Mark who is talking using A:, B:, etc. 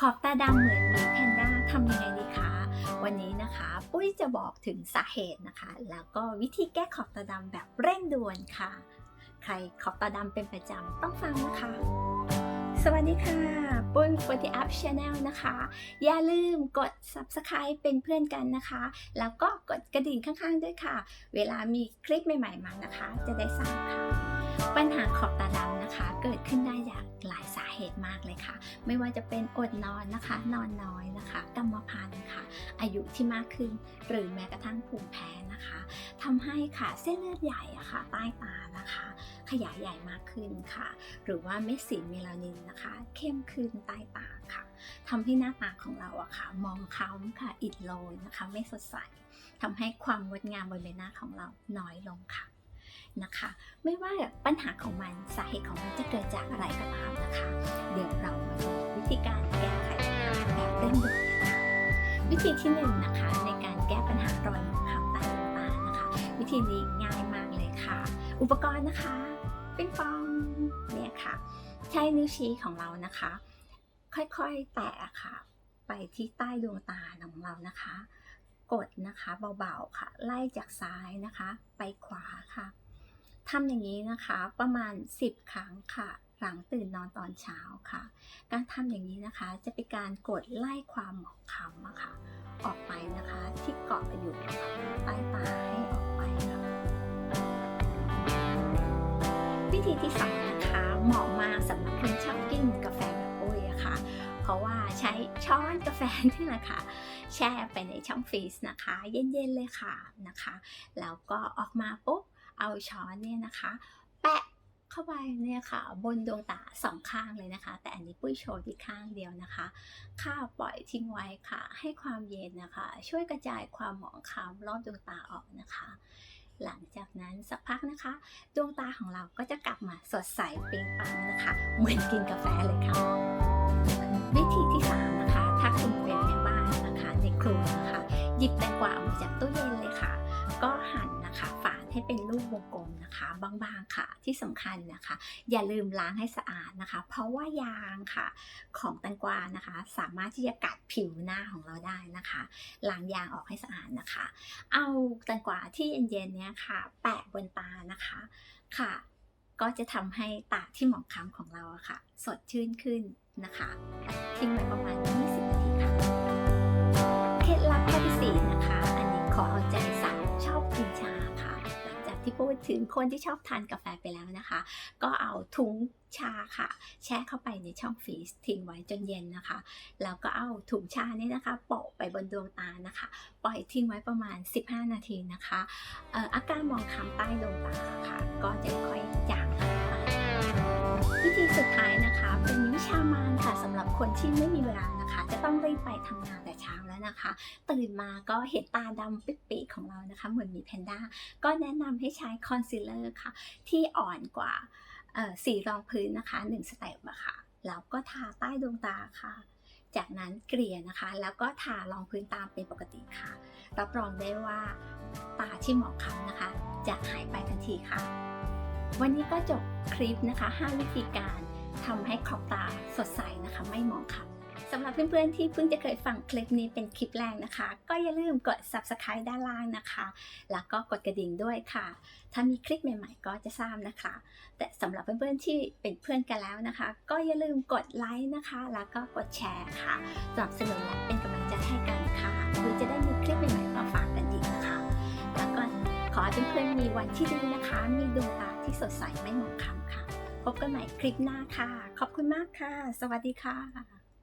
A: ขอบตาดำเหมือนหมีแพนด้าทำยังไงดีคะ วันนี้นะคะ ปุ้ยจะบอกถึงสาเหตุนะคะ แล้วก็วิธีแก้ขอบตาดำแบบเร่งด่วนค่ะ ใครขอบตาดำเป็นประจำต้องฟังนะคะสวัสดีค่ะ ปุ้ย40 Up Channel นะคะ อย่าลืมกด Subscribe เป็นเพื่อนกันนะคะ แล้วก็กดกระดิ่งข้างๆด้วยค่ะ เวลามีคลิปใหม่ๆมานะคะ จะได้ทราบค่ะ ปัญหาขอบตาดำนะคะ เกิดขึ้นได้จากหลาย เหตุมากเลยค่ะ ไม่ว่าจะเป็นอดนอนนะคะ นอนน้อยนะคะ กรรมพันธุ์ค่ะ อายุที่มากขึ้น หรือแม้กระทั่งภูมิแพ้นะคะทำให้ค่ะเส้นเลือดใหญ่อะค่ะ ใต้ตานะคะ ขยายใหญ่มากขึ้นค่ะ หรือว่าเม็ดสีเมลานินนะคะ เข้มขึ้นใต้ตาค่ะทำให้หน้าตาของเราอะค่ะ มองคล้ำค่ะ อิดโรยนะคะ ไม่สดใสทำให้ความงดงามบนใบหน้าของเราน้อยลงค่ะ นะคะ ไม่ว่าปัญหาของมันสาเหตุของมันจะเกิดจากอะไรก็ตามนะคะ เดี๋ยวเรามาดูวิธีการแก้ไขปัญหาแบบเร่งด่วนกันค่ะวิธีที่หนึ่งนะคะในการแก้ปัญหารอยหมองคำใต้ดวงตานะคะ วิธีนี้ง่ายมากเลยค่ะ อุปกรณ์นะคะปิงปองเนี่ยค่ะ ใช้นิ้วชี้ของเรานะคะ ค่อยๆแตะค่ะ ไปที่ใต้ดวงตาของเรานะคะกดนะคะเบาๆค่ะ ไล่จากซ้ายนะคะ ไปขวาค่ะ ทำอย่างนี้นะคะประมาณ 10 ครั้งค่ะ หลังตื่นนอนตอนเช้าค่ะ การทำอย่างนี้นะคะจะเป็นการกดไล่ความหมองคำอะค่ะออกไปนะคะที่เกาะอยู่ใต้ตาให้ออกไปค่ะวิธีที่สองนะคะเหมาะมากสำหรับคนชอบกินกาแฟแบบปุ้ยอะค่ะ เพราะว่าใช้ช้อนกาแฟนี่แหละค่ะแช่ไปในช่องฟรีซนะคะ เย็นๆเลยค่ะนะคะ แล้วก็ออกมาปุ๊บ เอาช้อนเนี่ยนะคะ แปะเข้าไปเนี่ยค่ะ บนดวงตาสองข้างเลยนะคะ แต่อันนี้ปุ้ยโชว์ที่ข้างเดียวนะคะ ข้าวปล่อยทิ้งไว้ค่ะ ให้ความเย็นนะคะ ช่วยกระจายความหมองคล้ำรอบดวงตาออกนะคะ หลังจากนั้นสักพักนะคะ ดวงตาของเราก็จะกลับมาสดใสเปล่งปลังนะคะ เหมือนกินกาแฟเลยค่ะวิธีที่สามนะคะถ้าคุณเป็นแม่บ้านนะคะในครัวนะคะ หยิบแตงกวา วงกลมนะคะบางๆค่ะที่สำคัญนะคะ อย่าลืมล้างให้สะอาดนะคะ เพราะว่ายางค่ะของแตงกวานะคะ สามารถที่จะกัดผิวหน้าของเราได้นะคะล้างยางออกให้สะอาดนะคะ เอาแตงกวาที่เย็นๆเนี้ยค่ะ แปะบนตานะคะค่ะ ก็จะทำให้ตาที่หมองคล้ำของเราะค่ะ สดชื่นขึ้นนะคะทิ้งไว้ประมาณ ที่พูดถึงคนที่ชอบทานกาแฟไปแล้วนะคะ ก็เอาถุงชาค่ะ แช่เข้าไปในช่องฟรีซทิ้งไว้จนเย็นนะคะ แล้วก็เอาถุงชาเนี่ยนะคะโปะไปบนดวงตานะคะ ปล่อยทิ้งไว้ประมาณ 15 นาทีนะคะอออาการมองคล้ำใต้ดวงตาค่ะ ก็จะค่อยจางหายไปวิธีสุดท้ายนะคะ เป็นวิชามานค่ะสำหรับคนที่ไม่มีเวลานะคะ จะต้องรีบไปทำงานแต่ นะคะ ตื่นมาก็เห็นตาดำปิดๆของเรานะคะ เหมือนมีแพนด้า ก็แนะนำให้ใช้คอนซีลเลอร์ค่ะ ที่อ่อนกว่าสีรองพื้นนะคะ1สเต็ปอะค่ะ แล้วก็ทาใต้ดวงตาค่ะจากนั้นเกลี่ยนะคะ แล้วก็ทารองพื้นตามเป็นปกติค่ะ รับรองได้ว่าตาที่หมองคล้ำนะคะ จะหายไปทันทีค่ะ วันนี้ก็จบคลิปนะคะ 5 วิธีการทำให้ขอบตาสดใสนะคะ ไม่หมองคล้ำ สำหรับเพื่อนๆที่เพิ่งจะเคยฟังคลิปนี้เป็นคลิปแรกนะคะ ก็อย่าลืมกด subscribe ด้านล่างนะคะ แล้วก็กดกระดิ่งด้วยค่ะ ถ้ามีคลิปใหม่ๆ ก็จะทราบนะคะ แต่สำหรับเพื่อนๆที่เป็นเพื่อนกันแล้วนะคะ ก็อย่าลืมกดไลค์นะคะ แล้วก็กดแชร์ค่ะสนับสนุนและเป็นกำลังใจให้กันค่ะเพื่อจะได้มีคลิปใหม่ๆมาฝากกันอีกนะคะ แล้วก็ขอให้เพื่อนๆมีวันที่ดีนะคะ มีดวงตาที่สดใสไม่หมองคล้ำค่ะ พบกันใหม่คลิปหน้าค่ะ ขอบคุณมากค่ะ สวัสดีค่ะ